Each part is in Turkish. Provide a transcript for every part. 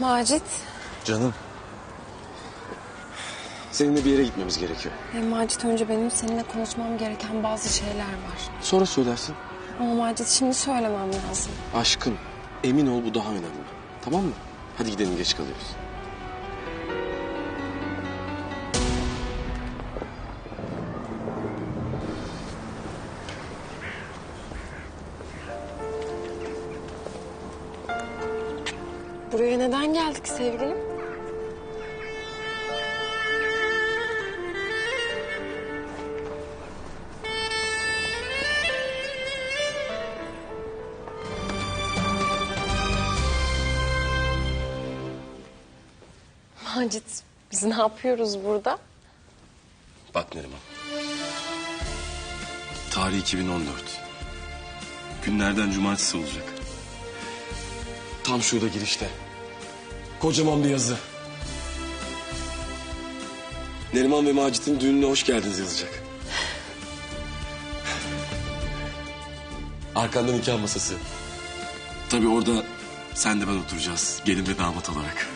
Macit. Canım. Seninle bir yere gitmemiz gerekiyor. E, Macit önce benim seninle konuşmam gereken bazı şeyler var. Sonra söylersin. Ama Macit şimdi söylemem lazım. Aşkın. Emin ol bu daha önemli. Tamam mı? Hadi gidelim geç kalıyoruz. Buraya neden geldik sevgilim? Macit biz ne yapıyoruz burada? Bak Neriman. Tarih 2014. Günlerden cumartesi olacak. Tam şurada girişte. Kocaman bir yazı. Neriman ve Macit'in düğününe hoş geldiniz yazacak. Arkanda nikah masası. Tabii orada sen de ben oturacağız. Gelin ve damat olarak.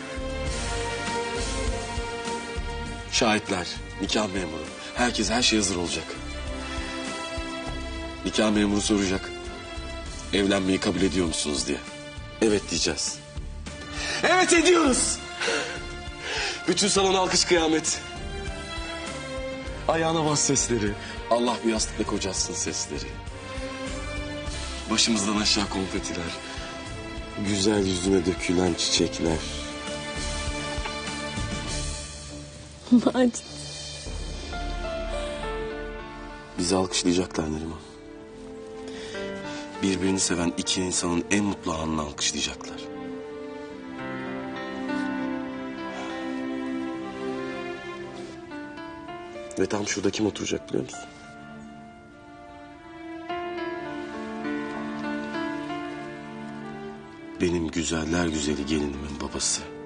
Şahitler, nikah memuru. Herkes her şey hazır olacak. Nikah memuru soracak. Evlenmeyi kabul ediyor musunuz diye. Evet diyeceğiz. Evet ediyoruz. Bütün salon alkış kıyamet. Ayağına bas sesleri. Allah bir yastıkla kocasın sesleri. Başımızdan aşağı konfetiler. Güzel yüzüne dökülen çiçekler. Macit. Bizi alkışlayacaklar Neriman. Birbirini seven iki insanın en mutlu anını alkışlayacaklar. Ve tam şurada kim oturacak biliyor musun? Benim güzeller güzeli gelinimin babası.